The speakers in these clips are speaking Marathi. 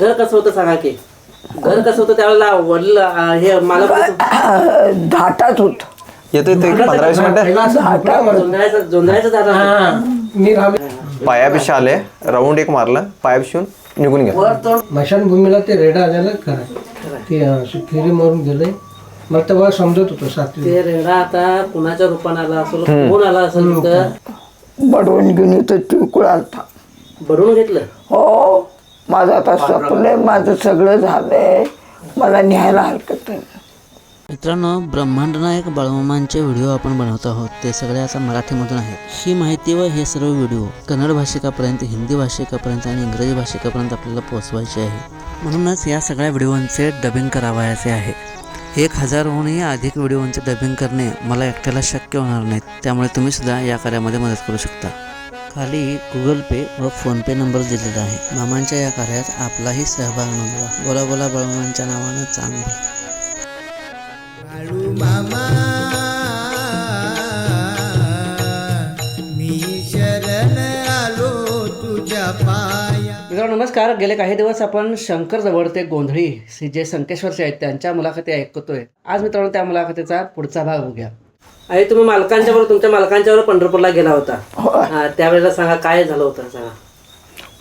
घर कसं होतं सांगा की? घर कसं होतं त्यावेळेला वडील अं, हे मला धाटात होत. येतो येतो एक पंधरा वीस मिनिटं? जोंधळ्याचं जोंधळ्याचं झाड होतं. मी राहिले पायापिशी आले. राऊंड एक मारलं. पायाप शिवून निघून गेला. स्मशानभूमीला ते रेडा आलेलं खरं. ते अं, फेरी मारून गेले. मला तेव्हा समजत होतं सातवी. ते रेडा आता कुणाच्या रूपाने आला असेल कोण आला असेल तिथं? बडवून घेऊन इथं तिळकुळ आलता. बडवून घेतलं? हो. माझं आता संपलंय माझं सगळं झालंय. मला न्यायला हरकत नाही. मित्रांनो ब्रह्मांड नायक बाळमामांचे व्हिडिओ आपण बनवत आहोत. ते सगळे आता मराठीमधून आहेत. ही माहिती व हे सर्व व्हिडिओ कन्नड भाषिकापर्यंत हिंदी भाषिकापर्यंत आणि इंग्रजी भाषिकापर्यंत आपल्याला पोहोचवायचे आहे. म्हणूनच या सगळ्या व्हिडिओंचे डबिंग करावयाचे आहे. एक हजारहूनही अधिक व्हिडिओंचे डबिंग करणे मला एकट्याला शक्य होणार नाहीत त्यामुळे तुम्ही सुद्धा या कार्यामध्ये मदत करू शकता. खाली गुगल पे व फोनपे नंबर दिलेला आहे. मामांच्या या कार्यात आपलाही सहभाग नोंदवा. बोला बोला बाळमामांच्या नावानं चांगलं. मित्रांनो नमस्कार. गेले काही दिवस आपण शंकर जवळ ते गोंधळी से- जे संकेश्वरचे आहेत त्यांच्या मुलाखती ऐकतोय. आज मित्रांनो त्या मुलाखतीचा पुढचा भाग बघूया. आणि तुम्ही मालकांच्या बरोबर तुमच्या मालकांच्या बरोबर पंढरपूरला गेला होता. हा, त्यावेळेला सांगा काय झालं होतं सांगा.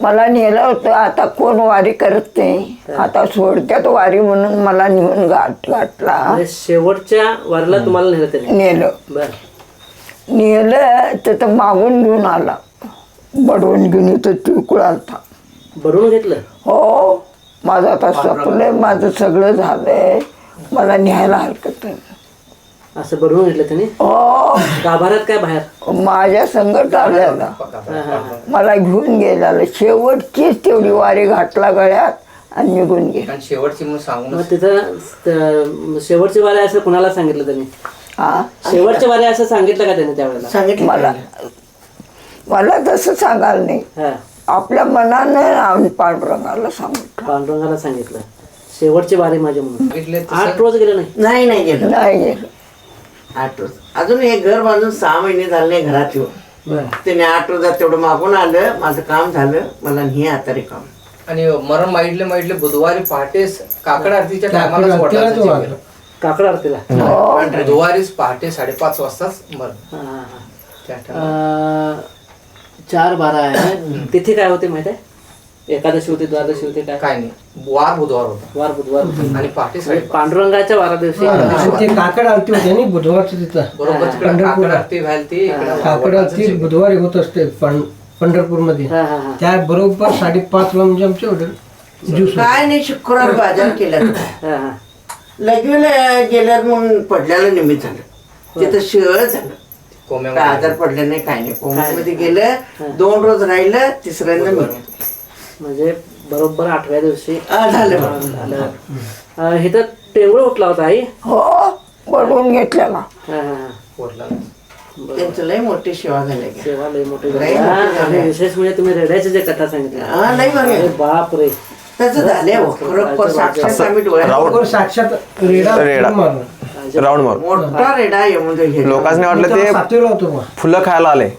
मला नेलं होतं आता कोण वारी करत नाही. आता सोडत्यात वारी म्हणून मला नेऊन गाठ गाठला. म्हणजे शेवटच्या वारीला तुम्हाला नेलं त्याने? नेलं. बर. नेलं तर तो मागून घेऊन आला. बडवून घेऊन इथं तिळकुळ आलता बडवून घेतलं? हो. माझं आता संपलंय माझं सगळं झालंय. मला न्यायला हरकत नाही. असं बडवून घेतलं त्याने? गाभाऱ्यात काय बाहेर? माझ्या हा, हा. मला घेऊन गेला. शेवटचीच तेवढी वारी घातला गळ्यात आणि निघून गेला. मग तिथं त- शेवटची वारी असं कुणाला सांगितलं त्यांनी? हा? शेवटची वारी असं सांगितलं का त्याने त्यावेळेला? मला मला तसं सांगायला नाही. हा. आपल्या मनानं आम्ही पांडुरंगाला सांगितलं. पांडुरंगाला सांगितलं. शेवटची वारी माझी म्हणून. आठ रोज गेले नाही? नाही नाही गेलं. नाही गेलं. आठ रोज. अजून हे घर बांधून सहा महिने झाले नाही घरात येऊन त्याने आठ रोजात तेवढं मागून आलं माझं काम झालं मला हे आता रे काम. आणि मरण माईडले माईडले बुधवारी पहाटेस काकड आरतीच्या टायमाला. काकड आरतीला? बुधवारीच पहाटे साडेपाच वाजताच मरण. हा, हा, हा. चार बारा आहे. तिथे काय होते माहिती आहे? एकादशी होती द्वादशी होती काय? काय नाही. वार बुधवार होता. वार बुधवार होते. आणि पहाटे म्हणजे साडेपाच पांडुरंगाच्या वारा दिवशी आणि ते काकड आरती होते ना बुधवारची तिथं. बरोबर तिकडे काकड आरती व्हायला ती इकडे काकड आरती बुधवारी होत असते पंढरपूरमध्ये हा हा हा. त्या बरोबर साडेपाच ला म्हणजे हॉटेल ज्यूस काय नाही शुक्रवार बाजार केला. हा हा. लगेच गेल्यावर म्हणून पडल्याला निमित्त झालं. तिथं शिळ झालं. काय आजार पडले नाही काय नाही. कोंबडीमध्ये गेलं दोन रोज राहिलं तिसऱ्यांदा मी म्हणजे बरोबर आठव्या दिवशी झालं. बरं. झालं. अं, हे तर टेंगुळ उठला होता आई? हो बडवून घेतलेला. हा हा हा. पोरला. त्यांचं लय मोठी सेवा झाली. की. सेवा मोठी झाली. आणि विशेष म्हणजे तुम्ही रेड्याचे जे कथा सांगितल्या हा लय बाप रे त्याचं झालंय हो. खरोखर साक्षात आम्ही डोळ्यात बरोबर साक्षात रेडा राऊंड मारून. मोठा रेडा येऊन हे. लोकांनी वाटलं ते सातवीला होतो मग. फुलं खायला आले.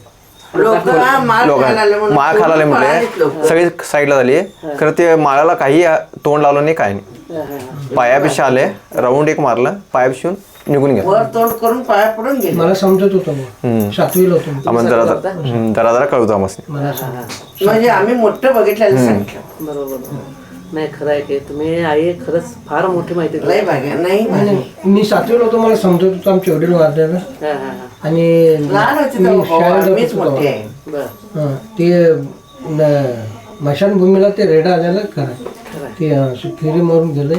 लोक माळ लोकं. म्हटले सगळी साईडला झाली. खरं ते माळाला काही तोंड लावलं नाही काय नाही. पायापिशी आले राऊंड एक मारलं पायाप शिवून निघून गेला. वर तोंड करून पाया पडून गेले. मला समजत होतं सातवीला होतो. आम्हाला जरा जरा जरा कळतो आम्हाला. म्हणजे आम्ही मोठं बघितलेलं सांगितलं बरोबर. नाही खरं आहे की तुम्ही आई खरंच फार मोठी माहिती नाही मी सातवीला होतो मला समजत होतं आमचे वडील हा. आणि लहान होती मी तेव्हा शाळेत भाऊ, जात मीच होतो मोठी आहे. बर. हं, ते न- स्मशानभूमीला ते रेडा आलेलं खरं. ते अं, फेरी मारून गेले.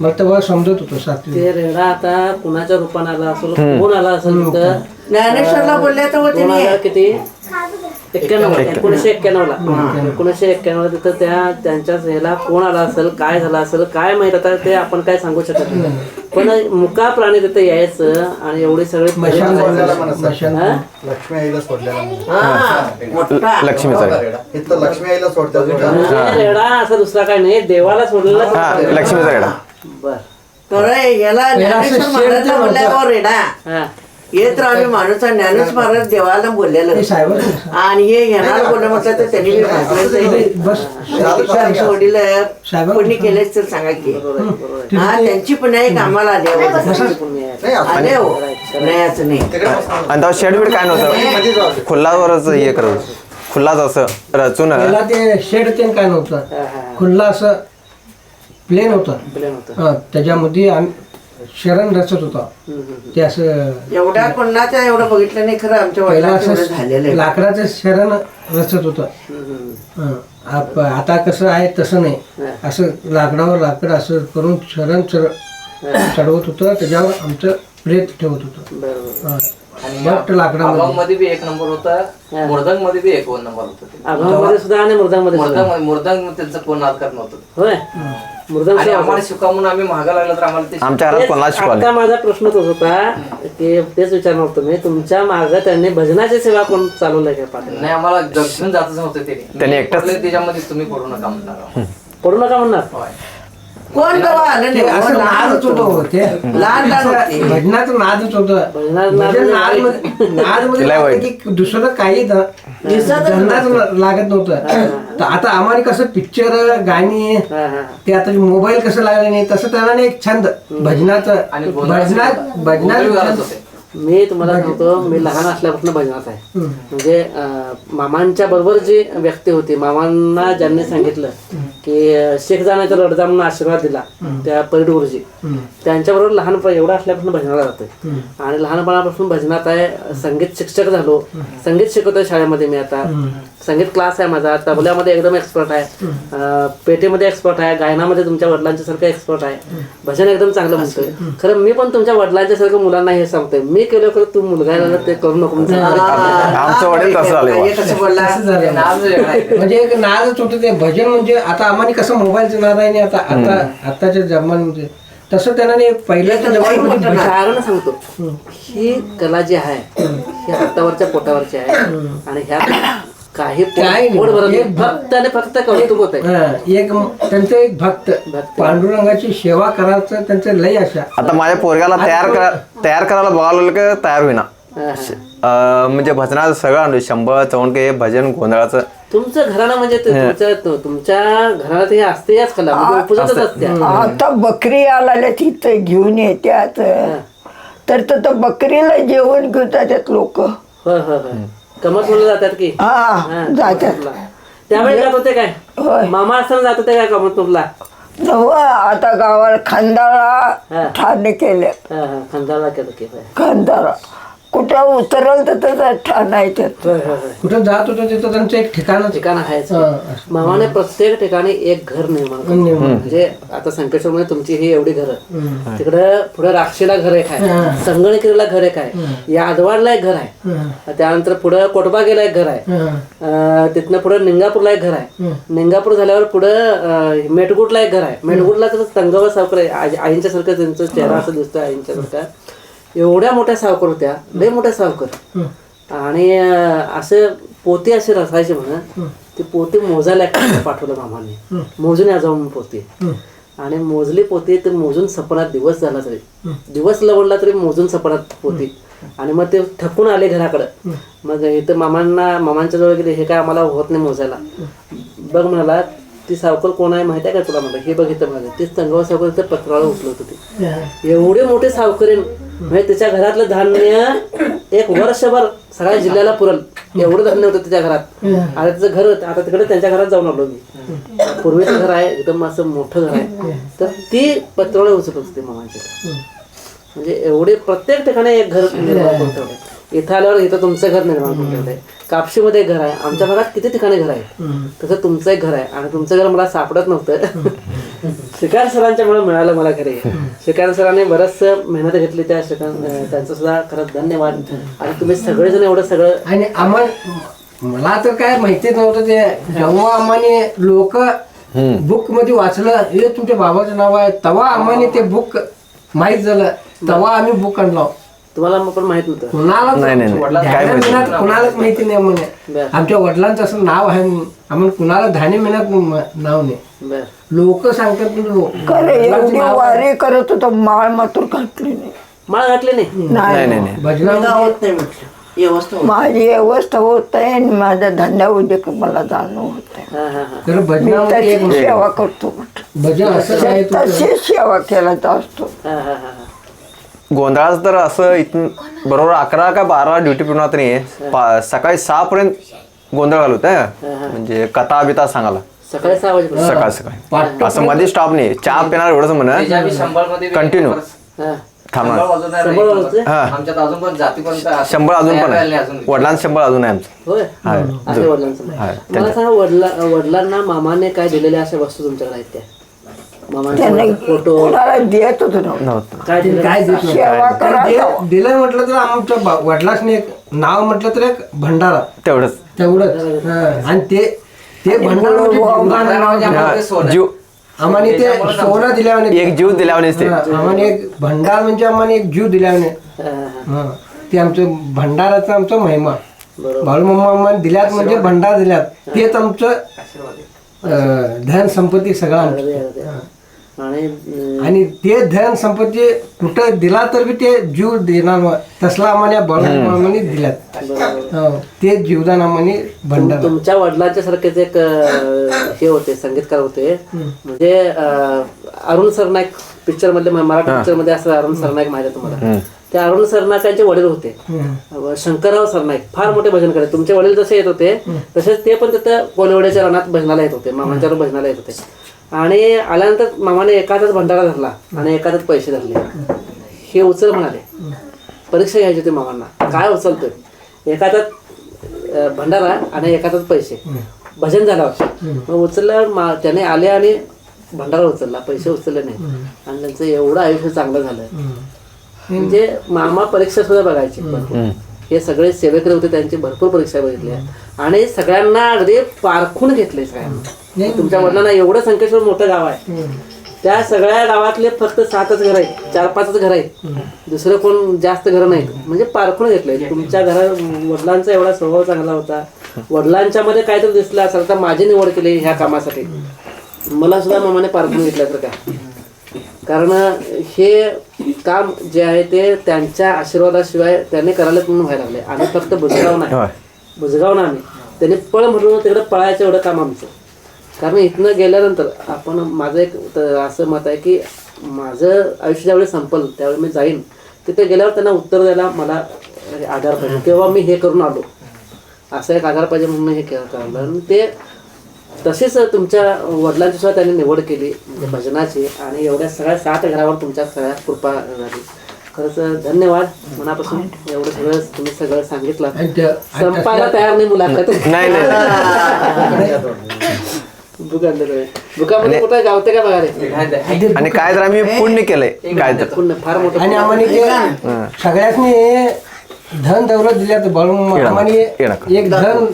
मला तेव्हा समजत होतं सातवी. ते रेडा आता कुणाच्या रूपाने आला असेल कोण आला असेल तिथं? ज्ञानेश्वरला बोलले तर होते किती? एक्क्याण्णव एकोणीसशे एक्क्याण्णव ला एकोणीसशे एक्क्याण्णव ला तिथं त्या त्यांच्याच ह्याला कोण आला असेल काय झालं असेल काय माहीत आता ते आपण काय सांगू शकत नाही. पण मुका प्राणी तिथं यायचं आणि एवढी सगळी हा? लक्ष्मी आईला सोडलेला लक्ष्मी सोडतात रेडा असं दुसरा काय नाही देवाला सोडलेला हा लक्ष्मीचा रेडा बर. तर याला रेडा हा येत राहिले माणूस आणि ज्ञानच महाराज देवाला बोललेलं. आणि हे येणार बोललं म्हटलं तर त्यांनी. बस. आमचे वडील साहेब- कोणी केलेच तर सांगा की. हा त्यांची पण एक आम्हाला आली आले हो नाही. असं नाही. आणि शेड बीड काय नव्हतं? खुल्लावरच हे करत खुल्लाच असं रचून ते शेड ते काय नव्हतं. खुल्ला असं प्लेन होतं. हा, त्याच्यामध्ये आम्ही शरण रचत होता. ते असं एवढ्या कोणाच्या एवढं बघितलं नाही खरं आमच्या पहिला वडिलांचं एवढं असं झालेलं आहे. लाकडाचं शरण रचत होतं. हा. आप- आता कसं आहे तसं नाही. असं लाकडावर लाकड असं करून शरण चढ- चढवत होतं त्याच्यावर आमचं प्रेत ठेवत होतं. हा. लाकडामध्ये. मध्ये बी एक नंबर होता मृदंगमध्ये बी एक नंबर होता ते. अभंगामध्ये सुद्धा आणि मृदामध्ये सुद्धा. मृदंग मृदंग त्यांचं कोण नव्हतं होय. आणि आम्हाला शिका म्हणून आम्ही महागा लागला तर आम्हाला आमच्या माझा प्रश्न तोच होता की तेच विचारणार होतो मी तुमच्या मागं त्यांनी भजनाची सेवा कोण चालवलंय का पाटील नाही आम्हाला दक्षिण जातच नव्हतं ते त्यांनी त्याच्यामध्ये तुम्ही पडू नका म्हणणार पडू नका म्हणणार? कोण तेव्हा आलं ते नाही? असं नादच होतो. होतं ते. लहान लहान होते. भजनाचं नादच होतं नादमध्ये- दुसरं काही धंदाच लागत नव्हतं. तर आता आम्हाला कसं पिक्चर गाणी. ते आता मोबाईल कसं लागलं नाही तसं त्यांना नाही एक छंद. भजनाचं भजनात भजनात मी तुम्हाला सांगतो मी लहान असल्यापासून भजनात आहे. म्हणजे मामांच्या बरोबर जी व्यक्ती होती मामांना ज्यांनी सांगितलं की शेख जाण्याचा रडजा म्हणून आशीर्वाद दिला त्या परिड गुरुजी. त्यांच्याबरोबर लहानपण एवढं असल्यापासून भजनाला जातोय. आणि लहानपणापासून भजनात आहे संगीत शिक्षक झालो. संगीत शिकवतोय शाळेमध्ये मी आता. संगीत क्लास आहे माझा. तबल्यामध्ये एकदम एक्सपर्ट आहे. पेटीमध्ये एक्सपर्ट आहे. गायनामध्ये तुमच्या वडिलांच्या सारखं एक्सपर्ट आहे भजन एकदम चांगलं म्हणतोय. खरं मी पण तुमच्या वडिलांच्या सारखं मुलांना हे सांगतोय. मी केलं खरं तू मुलगा ते करू नको हे. म्हणजे एक नादच होतं ते भजन म्हणजे आता आम्हाला कसं मोबाईलचं नाद आहे नाही आता. आता आताच्या जमान्यामध्ये तसं त्यांना पहिल्याच्या कारण सांगतो. ही कला जी आहे ही हातावरच्या पोटावरची आहे. आणि ह्या काही पोट- काही नाही. पोट भरत नाही. एक भा- फक्त आणि फक्त कौतुक होत आहे हा, एक त्यांचं एक भक्त. भक्त. पांडुरंगाची सेवा करायचं त्यांचं लय आशा. आता माझ्या पोरग्याला तयार करा तयार करायला बघावलं की तयार होईना. अं, म्हणजे भजनाचं सगळं आणलं शंभर चौंडके भजन गोंधळाचं. तुमचं घराणं म्हणजे ते तुमच्या तु- तुमच्या घरात हे असते याच कला म्हणजे उपजतच असते आता बकरी आला तिथं घेऊन येत्यात. तर तिथं बकरीला जेवण घेऊन जातात लोक. होय होय होय. कमत बोलले जातात की? हा हा, जातात. कमतपूरला. त्यावेळी जात होते काय? मामा असताना जात होते काय कमतपूरला नव आता गावाला हा. खंडाळा ठाणे केले. हा, हा, खंडाला केलं की. खंडाळा. कुठं उतरल तर त्याचं ठाण आहे त्यात. होय होय होय. कुठं जात होतं तिथं त्यांचं एक ठिकाण आहेच हा, मामाने प्रत्येक ठिकाणी एक घर निर्माण केलं. म्हणजे आता संकेश्वर मध्ये तुमची ही एवढी घर. तिकडं पुढे राक्षीला घर एक आहे. संगणकीला घर एक आहे. यादवाडला एक घर आहे. त्यानंतर पुढे कोटबागेला एक घर आहे. हा, अं, तिथनं पुढे निंगापूरला एक घर आहे. निंगापूर झाल्यावर पुढे मेटगुटला एक घर आहे. मेटगुटला तर तंगावर सावकर आहे. आई- आईंच्या सारखं त्यांचा चेहरा असं दिसतोय आईंच्या सारखा एवढ्या मोठ्या सावकर होत्या लय मोठ्या सावकर. आणि असं पोते असे रसायचे म्हणा ते पोते मोजायला पाठवलं मामाने. मोजून या जाऊन पोते. आणि मोजली पोते तर मोजून सपनात दिवस झाला तरी. दिवस लवडला तरी मोजून सपनात पोते. आणि मग ते थकून आले घराकडं. मग इथं मामांना मामांच्या जवळ गेले हे काय आम्हाला होत नाही मोजायला. बघ म्हणाला ती सावकर कोण आहे माहिती आहे का तुला म्हणलं? हे बघितलं माझं. ते संगवा सावकर इथं पत्राला उचलत होते एवढे मोठे सावकरी म्हणजे त्याच्या घरातलं धान्य एक वर्षभर सगळ्या जिल्ह्याला पुरल. एवढं धान्य होतं त्याच्या घरात. आणि त्याचं घर होतं. आता तिकडे त्यांच्या घरात जाऊन आलो मी. पूर्वीचं घर आहे एकदम असं मोठं घर आहे. तर ती पत्रावळे उचलत होती मामांच्या म्हणजे एवढे प्रत्येक ठिकाणी एक घर निर्माण करून ठेवलंय. इथं आल्यावर इथं तुमचं घर निर्माण करून ठेवलंय. कापशीमध्ये घर आहे. आमच्या भागात किती ठिकाणी घर आहे? तसं तुमचं एक घर आहे. आणि तुमचं घर मला सापडत नव्हतं. शिकार सरांच्या मुळे मिळालं मला घरी शिकार सरांनी बरंच मेहनत घेतली त्या शिकार अं, त्यांचं सुद्धा खरंच धन्यवाद. आणि तुम्ही सगळेजण एवढं सगळं आणि आम्हाला मला तर काय माहितीच नव्हतं ते. जेव्हा आम्हाने लोक बुकमध्ये वाचलं हे तुमच्या बाबाचं नाव आहे. तेव्हा आम्हाने ते बुक माहीत झालं. तेव्हा आम्ही बुक आणलो. तुम्हाला मग पण माहीत नव्हतं. कुणालाच नाही, नाही, नाही. ध्यान काय माहिती? कुणालाच माहिती नाही म्हणे. बरं. आमच्या वडिलांचं असं नाव आहे आम्हाला कुणाला धान्य मेहनत नाव नाही. बर. लोक सांगतात की लोक खरं एवढी वारी करत होतो माळ मात्र घातली नाही. माळ घातली नाही? नाही. नाही नाही भजना मला होत नाही म्हटलं. व्यवस्था होत माझी व्यवस्था होत आहे आणि माझ्या धंद्या उद्योग मला जाणं होत आहे. हा हा हा. तर मी भजनामध्ये एक तशी सेवा करतो भजन असं आहे तुझं. तशी सेवा केला असतो हा हा हा हा. गोंधळाचं तर असं इथून बरोबर अकरा का बारा ड्युटी पूर्ण होत नाही पा- सकाळी सहा पर्यंत गोंधळ घालत म्हणजे कथा बिता सांगायला. सकाळी सकाळ सकाळी. असं मध्ये स्टॉप नाही चहा पिणार एवढंच म्हण. कंटिन्यू हा. थांबणार शंभर? हा. अजून पण आहे. अजून. वडिलांचं शंभर अजून आहे आमचं. वडिलांना मामाने काय दिलेल्या अशा वस्तू तुमच्याकडे आहेत त्या? त्यांना मामांचे फोटो. कोणाला देत होतो नव्हतं. नव्हतं. काय दिलेलं? काय देत नाही. सेवा आणि करा दे- दिलं म्हटलं तर आमच्या बा- वडिलांनी एक नाव म्हटलं तर एक भंडारा. तेवढंच. तेवढंच. हा. आणि ते ते भंडारा म्हणजे जीवदान आम्हाला ते सोनं. जीव आम्हाला ते सोनं दिल्याने एक जीव दिल्यावानीच ते. एक भंडार म्हणजे आम्हाला एक जीव दिल्याने हा, हा, हा. ते आमचं भंडाराचा आमचा महिमा. बरोबर. बाळूमामा आम्हाला दिल्यात म्हणजे भंडार दिल्यात. तेच आमचं अं, धन संपत्ती सगळं आमचं. आणि आणि ते धन संपत्ती कुठं दिला तर बी ते जीव देणार. तसला आम्हाला बाळूमामाने दिल्यात. हो, ते जीवदान आम्हाला भंडार. तुमच्या वडिलांच्या सारखेच एक अं, हे होते संगीतकार होते. म्हणजे अं, अरुण सरनाईक पिक्चर मधले मराठी पिक्चरमध्ये असं अरुण सरनाईक माहिती आहे तुम्हाला? ते अरुण सरनाईकांचे वडील होते. हम्म. शंकरराव सरनाईक फार मोठे भजन करत तुमचे वडील जसे येत होते तसेच ते पण तिथं कोलवड्याच्या रणात भजनाला येत होते मामांच्या भजनाला येत होते. आणि आल्यानंतर मामाने एखादाच भंडारा धरला आणि एखादाच पैसे धरले. हे उचल म्हणाले. परीक्षा घ्यायची होती मामांना. काय उचलतोय? एखादाच अं, भंडारा आणि एखादाच पैसे. भजन झालं होतं मग उचलल्यावर मा- त्याने आले आणि भंडारा उचलला. पैसे उचलले नाही. आणि त्यांचं एवढं आयुष्य चांगलं झालं. म्हणजे मामा परीक्षा सुद्धा बघायचे. हे सगळे सेवेकरी होते त्यांची भरपूर परीक्षा बघितल्या. आणि सगळ्यांना अगदी पारखून घेतले सगळ्यांना. तुमच्या वडिलांना एवढं संकेश्वर मोठं गाव आहे. त्या सगळ्या गावातले फक्त सातच घर आहेत चार पाचच घर आहेत. दुसरं कोण जास्त घर नाहीत. म्हणजे पारखून घेतलंय तुमच्या घरात वडिलांचा एवढा स्वभाव चांगला होता. वडिलांच्या मध्ये काहीतरी दिसलं असेल तर माझी निवड केली ह्या कामासाठी. मला सुद्धा मामाने पारखून घेतलं तर काय? कारण हे काम जे आहे ते त्यांच्या आशीर्वादाशिवाय त्यांनी करायला म्हणून व्हायला लागले. आम्ही फक्त बुजगाव नाही. बुजगाव ना आम्ही. त्यांनी पळ म्हणून तिकडे पळायचं एवढं काम आमचं. कारण इथनं गेल्यानंतर आपण माझं एक असं मत आहे की माझं आयुष्य ज्यावेळी संपल त्यावेळी मी जाईन. तिथे गेल्यावर त्यांना उत्तर द्यायला मला आधार पाहिजे. किंवा मी हे करून आलो. असं एक आधार पाहिजे म्हणून हे केलं. करायला आणि ते तसेच तुमच्या वडिलांची सुद्धा त्यांनी निवड केली म्हणजे भजनाची आणि एवढ्या सगळ्या सात घरावर तुमच्या सगळ्या कृपा झाली. खरंच धन्यवाद. मनापासून एवढं सगळं तुम्ही सगळं सांगितलं. संपायला तयार नाही मुलाखत. नाही आणि काय तर आम्ही पुण्य केलंय. काय तर. पुण्य फार मोठं आणि आम्हाला ते सगळ्यासनी धन दौलत दिल्यात येणार. एक धन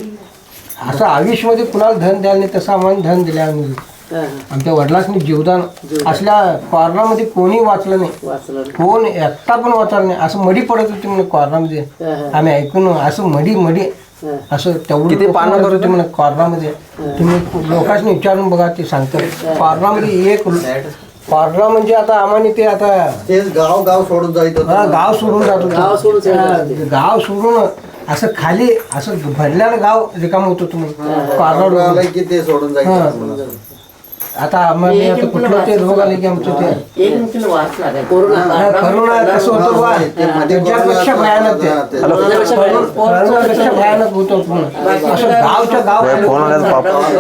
असं आयुष्यमध्ये कुणाला धन द्यायला नाही तसं आम्हाला धन दिलं आम्ही. आमच्या वडिलांनी जीवदान असल्या कॉर्नरमध्ये कोणी वाचलं नाही. वाचलं कोण एकटा पण वाचला नाही. असं मडी पडत होती म्हणे कॉर्नरमध्ये हा, हा. आम्ही ऐकून असं मडी मडी हा. असं तेवढी पानं पडत होती म्हणे? कॉर्नरमध्ये तुम्ही लोकांनी विचारून बघा ते सांगतात. कॉर्नरमध्ये एक कॉर्नर म्हणजे आता आम्हाला ते आता तेच गाव गाव सोडून जायचं गाव सोडून जात. गाव सोडून. गाव सोडून असं खाली असं भरल्यानं गाव रिकाम होत कॉर्नर आलं की ते सोडून जायचं आता आम्हाला आता कुठलं ते रोग आले की आमचं ते. एक कोरोना हा, करोना कसं होतं बा ते मध्ये त्याच्यापेक्षा भयानक ते. करोनापेक्षा भयानक होतं. असं गावच्या गाव फोन आल्याचा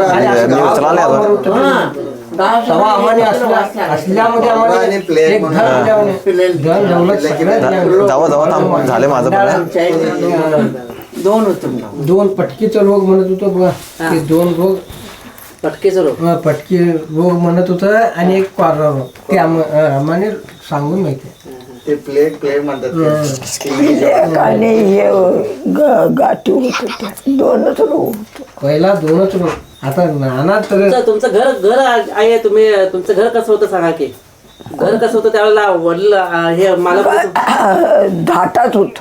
आणि असं गावावर. होतं. तेव्हा आम्हाला असल्या असल्यामध्ये आम्हाला आणि प्लेग एक धन म्हणून. दिल्याने धन दौलत सगळं दिल्याने. जावा जावा थांब झाले माझं पण दोन होतो दोन पटकीचा रोग म्हणत होतो बघा. ते दोन रोग पटकेचं रोग. हा, पटकी रोग म्हणत होतं आणि एक कॉर्नर रोग. ते आम- अं, आम्हाला सांगून माहिती आहे. ते प्लेग प्लेग म्हणतात ते. आणि हे गाठी होत दोनच रोग होते. पहिला दोनच रोग आता नाना तर तुमचं घर घर आहे तुम्ही तुमचं घर कसं होतं सांगा की? घर कसं होतं त्यावेळेला वडील हे मला धाटात होत.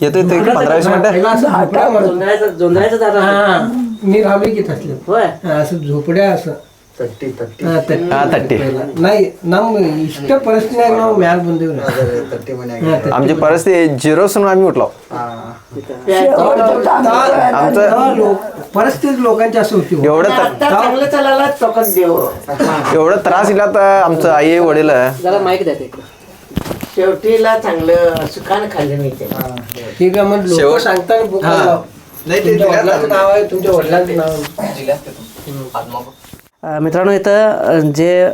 येतो येतो एक पंधरा वीस मिनिटं. जोंधळ्याचं हा मी राहिलो की असले होय. असं झोपड्या असं. ತಟ್ಟಿ ತಟ್ಟಿ ಹಾ, ತಟ್ಟಿ. ಹಾ ತಟ್ಟಿ ನಾಯಿ ನಮ್ಮ ಇಷ್ಟ ಪರಿಸ್ಥಿತಿನಾಗ ನಾವು ಮ್ಯಾಲ ಬಂದೇವ್ರಿ ಅದೇ ತಟ್ಟಿ ಮನ್ಯಾಗ आमची परिस्थिती झिरो असून आम्ही उठलो तेव्हा लोक परिस्थिती लोकांची असं होती हो. एवढं त- आता चांगलं चालायला चौकात देव एवढं त्रास दिला तर आमचं आई वडील जरा माईक द्या ते इकडे शेवटीला चांगलं सुखानं खाल्लं नाही ते ठीक आहे मग लोक शेवट- सांगताना बुक हा. नाही, ते तुमच्या दिल्यात वडिलांचं नाव आहे तुमच्या वडिलांचं नाव आहे. अ, मित्रांनो इथं जे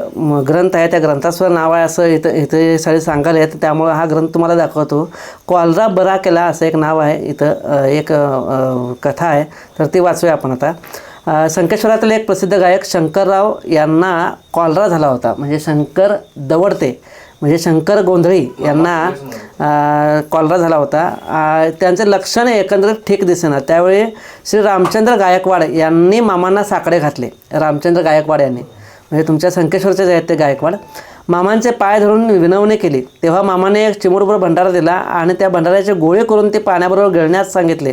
ग्रंथ आहे त्या ग्रंथाचं नाव आहे असं इथं इथे सगळे सांगायला आहेत त्यामुळं हा ग्रंथ तुम्हाला दाखवतो. कॉलरा बरा केला असं एक नाव आहे. इथं एक कथा आहे. तर ती वाचूया आपण आता. अ, संकेश्वरातील एक प्रसिद्ध गायक शंकरराव यांना कॉलरा झाला होता. म्हणजे शंकर दवडते. म्हणजे शंकर गोंधळी यांना कॉलरा झाला होता. त्यांचे लक्षण एकंदरीत ठीक दिसेना. त्यावेळी श्री रामचंद्र गायकवाड यांनी मामांना साकडे घातले. रामचंद्र गायकवाड यांनी. म्हणजे तुमच्या संकेश्वरचे जे आहेत ते गायकवाड. मामांचे पाय धरून विनवणी केली. तेव्हा मामाने एक चिमुटभर भंडारा दिला आणि त्या भंडाऱ्याचे गोळे करून ते पाण्याबरोबर गिळण्यास सांगितले.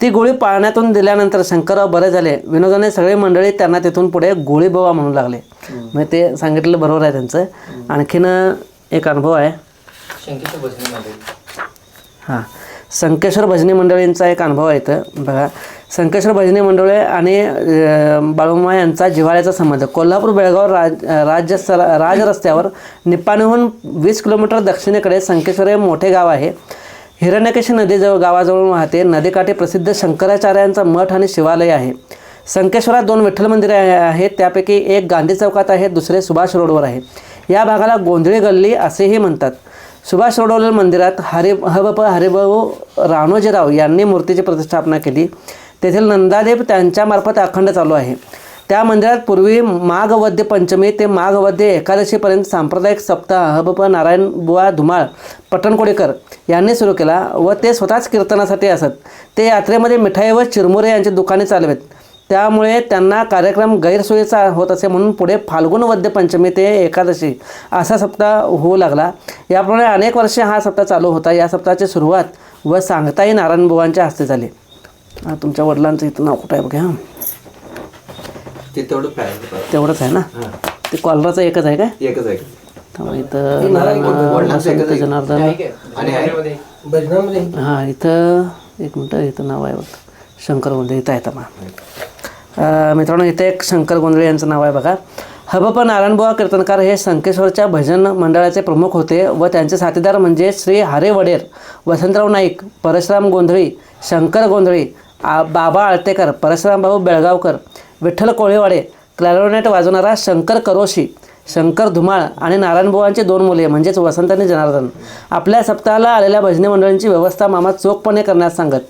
ती गोळी पाण्यातून दिल्यानंतर शंकरराव बरे झाले. विनोदाने सगळी मंडळी त्यांना तिथून पुढे गोळी बोवा म्हणू लागले. म्हणजे ते सांगितलेलं बरोबर आहे त्यांचं. आणखीन एक अनुभव आहे. शंकेच्या भजनीमध्ये हां. संकेश्वर भजनी मंडळींचा एक अनुभव आहे इथं. बघा संकेश्वर भजनी मंडळी आणि बाळूमा यांचा जिव्हाळ्याचा संबंध. कोल्हापूर बेळगाव राज राज्य राज रस्त्यावर निप्पाणीहून वीस किलोमीटर दक्षिणेकडे संकेश्वर हे मोठे गाव आहे. हिरण्यकेशी नदीजवळ गावाजवळ वाहते. नदीकाठी प्रसिद्ध शंकराचार्यांचा मठ आणि शिवालय आहे. संकेश्वरात दोन विठ्ठल मंदिरे आहे- आहेत त्यापैकी एक गांधी चौकात आहे. दुसरे सुभाष रोडवर आहे. या भागाला गोंधळे गल्ली असेही म्हणतात. सुभाष रोडवलेल मंदिरात हरे हबप हरिभाऊ राणोजीराव यांनी मूर्तीची प्रतिष्ठापना केली. तेथील नंदादेव त्यांच्यामार्फत अखंड चालू आहे. त्या मंदिरात पूर्वी माघवद्य पंचमी ते माघवद्य एकादशीपर्यंत सांप्रदायिक सप्ताह हबप नारायण बुवा धुमाळ पटणकोडेकर यांनी सुरू केला व ते स्वतःच कीर्तनासाठी असत. ते यात्रेमध्ये मिठाई व चिरमुरे यांची दुकाने चालवेत. त्यामुळे त्यांना कार्यक्रम गैरसोयीचा होत असे म्हणून पुढे फाल्गुन वद्य पंचमी ते एकादशी असा सप्ताह होऊ लागला. याप्रमाणे अनेक वर्षे हा सप्ताह चालू होता. या सप्ताहाची सुरुवात व सांगताही नारायणबुवांच्या हस्ते झाली. हा, तुमच्या वडिलांचं इथं नाव कुठं आहे बघा हां? ते तेवढं तेवढंच आहे ना? ते कॉलराचं एकच आहे काय? एकच आहे. इथं जनार्दन. हां इथं एक मिनटं इथं नाव आहे शंकर गोंधळे इथं आहे तमा मित्रांनो इथे एक शंकर गोंधळे यांचं नाव आहे बघा. हबप नारायणबुवा कीर्तनकार हे संकेश्वरच्या भजन मंडळाचे प्रमुख होते व त्यांचे साथीदार म्हणजे श्री हरे वडेर वसंतराव नाईक परशुराम गोंधळी शंकर गोंधळी आ बाबा आळतेकर परशुराम बेळगावकर विठ्ठल कोळेवाडे क्लॅरोनेट वाजवणारा शंकर करोशी शंकर धुमाळ आणि नारायणबुवांची दोन मुले म्हणजेच वसंत आणि जनार्दन. आपल्या सप्ताहाला आलेल्या भजनी मंडळींची व्यवस्था मामा चोखपणे करण्यास सांगत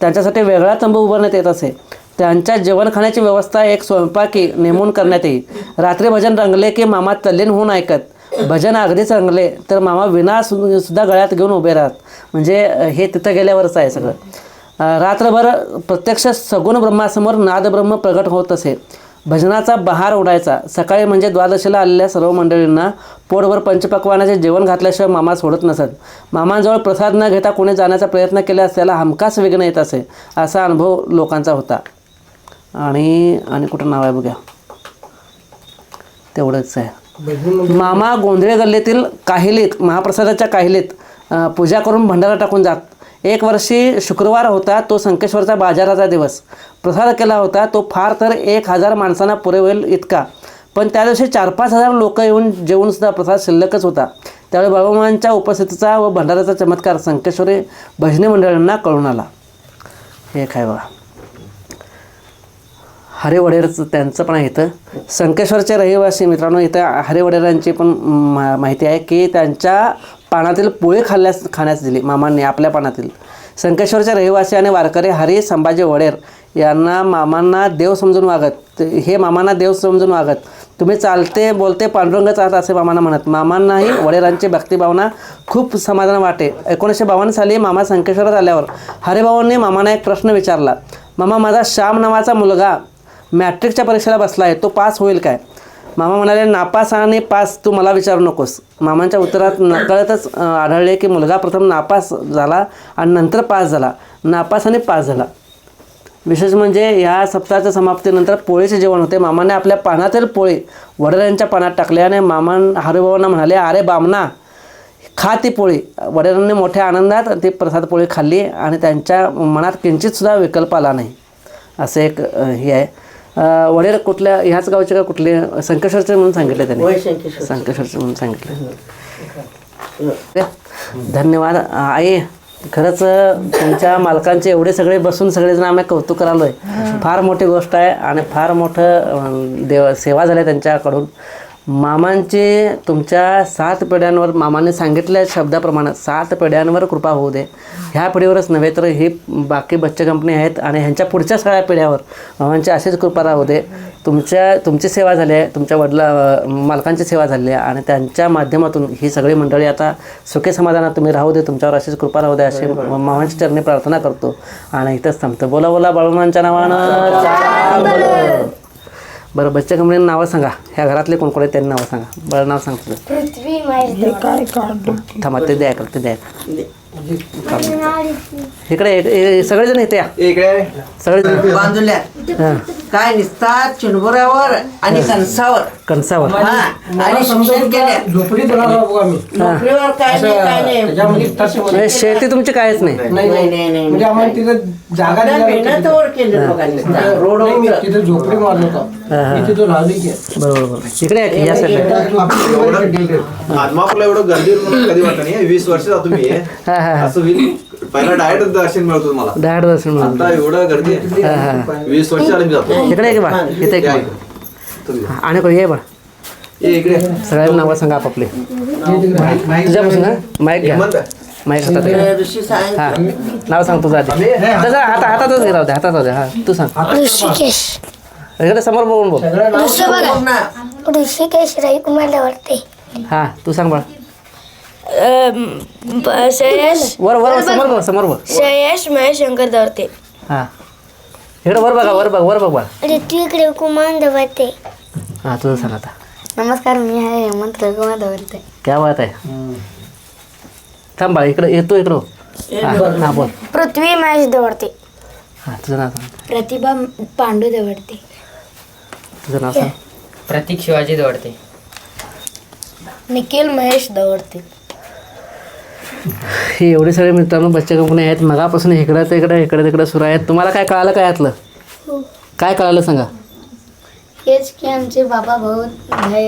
त्यांच्यासाठी वेगळा तंबू उभारण्यात येत असे. त्यांच्या जेवण खाण्याची व्यवस्था एक स्वयंपाकी नेमून करण्यात येई रात्री भजन रंगले की मामा तल्लीन होऊन ऐकत. भजन अगदीच रंगले तर मामा विना सु- सुद्धा गळ्यात घेऊन उभे राहत. म्हणजे हे तिथं गेल्यावरच आहे सगळं. रात्रभर प्रत्यक्ष सगुण ब्रह्मासमोर नादब्रह्म प्रगट होत असे. भजनाचा बहार उडायचा सकाळी म्हणजे द्वादशीला आलेल्या सर्व मंडळींना पोटभर पंचपक्वानाचे जेवण घातल्याशिवाय मामा सोडत नसत. मामांजवळ प्रसाद न घेता कोणी जाण्याचा प्रयत्न केल्यास त्याला हमखास विघ्न येत असे असा अनुभव लोकांचा होता. आणि आणि कुठं नाव आहे बघा तेवढंच आहे. मामा गोंधळे गल्लीतील काहिलीत महाप्रसादाच्या काहिलीत पूजा करून भंडारा टाकून जात. एक वर्षी शुक्रवार होता तो संकेश्वरचा बाजाराचा दिवस. प्रसाद केला होता तो फार तर एक हजार माणसांना पुरे होईल इतका. पण त्या दिवशी चार पाच हजार लोक येऊन जेवूनसुद्धा प्रसाद शिल्लकच होता. त्यावेळी बाळूमामांच्या उपस्थितीचा व भंडाराचा चमत्कार संकेश्वरी भजनी मंडळांना कळून आला. हे एक आहे बघा. हरे वडेरचं त्यांचं पण आहे इथं. संकेश्वरचे रहिवासी मित्रांनो इथं हरे वडेरांची पण मा माहिती आहे की त्यांच्या पानातील पोळी खाल्ल्यास खाण्यास दिली मामांनी आपल्या पानातील. संकेश्वरचे रहिवासी आणि वारकरी हरी संभाजी वडेर यांना मामांना देव समजून वागत हे मामांना देव समजून वागत. तुम्ही चालते बोलते पांडुरंगच आहात असे मामांना म्हणत. मामांनाही वडेरांची भक्तिभावना खूप समाधान वाटे. एकोणीसशे बावन्न साली मामा संकेश्वरात आल्यावर हरिभाऊंनी मामांना एक प्रश्न विचारला. मामा माझा श्याम नावाचा मुलगा मॅट्रिकच्या परीक्षेला बसला आहे तो पास होईल काय? मामा म्हणाले नापास आणि पास तू मला विचारू नकोस. मामांच्या उत्तरात नकळतच आढळले की मुलगा प्रथम नापास झाला आणि नंतर पास झाला. नापास आणि पास झाला. विशेष म्हणजे या सप्ताहाच्या समाप्तीनंतर पोळीचे जेवण होते. मामाने आपल्या पानातील पोळी वडिलांच्या पानात टाकले आणि मामान हरिभाऊंना म्हणाले अरे बामना खा ती पोळी. वडिलांनी मोठ्या आनंदात ती प्रसाद पोळी खाल्ली आणि त्यांच्या मनात किंचितसुद्धा विकल्प आला नाही. असं एक हे आहे. अ, वडील कुठल्या ह्याच गावचे का कुठले संकेश्वरचे म्हणून सांगितले त्यांनी? संकेश्वरचे म्हणून सांगितले. धन्यवाद. आई खरंच तुमच्या मालकांचे एवढे सगळे बसून सगळेजण आम्ही कौतुक करालोय. फार मोठी गोष्ट आहे आणि फार मोठं देव सेवा झाल्या त्यांच्याकडून. मामांची तुमच्या सात पिढ्यांवर मामाने सांगितल्या शब्दाप्रमाणे सात पिढ्यांवर कृपा होऊ दे. ह्या पिढीवरच नव्हे तर ही बाकी बच्चे कंपनी आहेत आणि ह्यांच्या पुढच्या सगळ्या पिढ्यावर मामांची अशीच कृपा राहू दे. तुमच्या तुमची सेवा झाली आहे तुमच्या वडिला मालकांची सेवा झाली आहे आणि त्यांच्या माध्यमातून ही सगळी मंडळी आता सुखी समाधानात तुम्ही राहू दे तुमच्यावर अशीच कृपा राहू दे अशी मामांच्या चरणी प्रार्थना करतो. आणि इथंच थांबतो. बोला बोला बाळूमांच्या नावानं. बरं बच्चे कंपनी नावं सांगा. ह्या घरातले कोण कोण आहेत त्यांनी नावं सांगा. बरं नाव सांगतो पृथ्वी काय थांबा ते द्या इकडं, ते द्या इकडे सगळेजण येते या. इकडे. सगळेजण. बांधल्या हां. काय निसतात चिनबुऱ्यावर आणि कणसावर. कणसावर. हा. आणि शिक्षण केल्या. झोपडीत राहणार बघू आम्ही नोकरीवर काय नाही काय नाही. त्याच्यामध्ये तसे म्हणजे शेती तुमची कायच नाही. नाही नाही नाही. नाही नाही. म्हणजे आम्हाला तिथं जागा. मेहनतवर केलं. रोडवर मी तिथं झोपडी मारलो होतो. तिथं राहिली की बरोबर. बरोबर इकडे या की, या साईडला आत्मापूरला एवढं गर्दी कधी वाटलं नाही वीस वर्ष जातो मी. हा. असं वीस पहिला डायरेक्ट दर्शन मिळतो मला. दहा दर्शन म्हणून आता एवढं गर्दी आहे. वीस वर्ष आले मी जातो. इकडे बा. इथे एक बा. आणि कोण ये बा. ये इकडे. सगळ्यांना नावं सांगा आपापले. तुझ्यापासून हा? माईक घ्या. हेमंत माईक हातात हा. नाव सांग तुझं आधी. तसं हाता हातातच घे राहू दे हातात राहू दे हा तू सांग. ऋषिकेश. इकडे समोर बघून बोल. ऋषिकेश रविकुमार हा तू सांग श्रेयस. वर वर वर, समोर बघ समोर बघ. श्रेयस महेश शंकर दवडते हा. इकडे वर बघा वर बघ वर बघ बा ऋत्विक रविकुमार दवडते हा तुझं सांग आता. नमस्कार मी आहे हेमंत रविकुमार दवडते क्या बात आहे. थांब इकडे येतो इकडं. हा हा, बोल. पृथ्वी महेश दवडते हा तुझं नाव सांग. प्रतिभा पांडू दवडते तुझं नाव सांग. प्रतीक शिवाजी दौडते. निखिल महेश दवडते ही एवढे सगळे मित्रांनो बच्चे कंपनी आहेत. मगापासून इकडं ते इकडे इकडे तिकडे सुरू आहेत. तुम्हाला काय कळालं काय यातलं काय कळालं सांगा? हेच की आमचे बाबा भाऊ लई